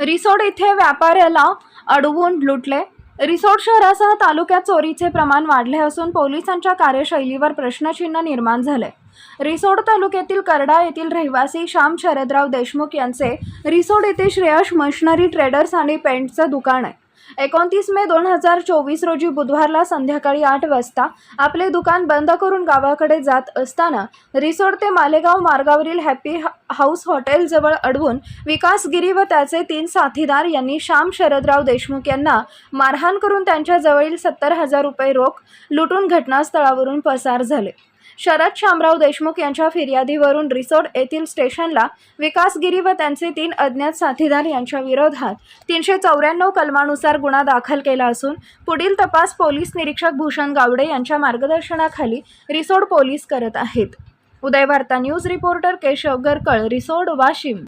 रिसोड येथे व्यापाऱ्याला अडवून लुटले. रिसोड शहरासह तालुक्यात चोरीचे प्रमाण वाढले असून पोलिसांच्या कार्यशैलीवर प्रश्नचिन्ह निर्माण झाले. रिसोड तालुक्यातील करडा येथील रहिवासी श्याम शरदराव देशमुख यांचे रिसोड येथे श्रेयश मशनरी ट्रेडर्स आणि पेंटचं दुकान आहे. एकोणतीस मे दोन हजार चोवीस रोजी बुधवारला संध्याकाळी आठ वाजता आपले दुकान बंद करून गावाकडे जात असताना रिसोड ते मालेगाव मार्गावरील हॅपी हाऊस हॉटेलजवळ अडवून विकास गिरी व त्याचे तीन साथीदार यांनी श्याम शरदराव देशमुख यांना मारहाण करून त्यांच्याजवळील सत्तर हजार रुपये रोख लुटून घटनास्थळावरून पसार झाले. शरद शामराव देशमुख यांच्या फिर्यादीवरून रिसोड येथील स्टेशनला विकासगिरी व त्यांचे तीन अज्ञात साथीदार यांच्या विरोधात तीनशे चौऱ्याण्णव कलमानुसार गुन्हा दाखल केला असून पुढील तपास पोलीस निरीक्षक भूषण गावडे यांच्या मार्गदर्शनाखाली रिसोड पोलीस करत आहेत. Udayvarta news reporter Keshav Garkal Risod Washim.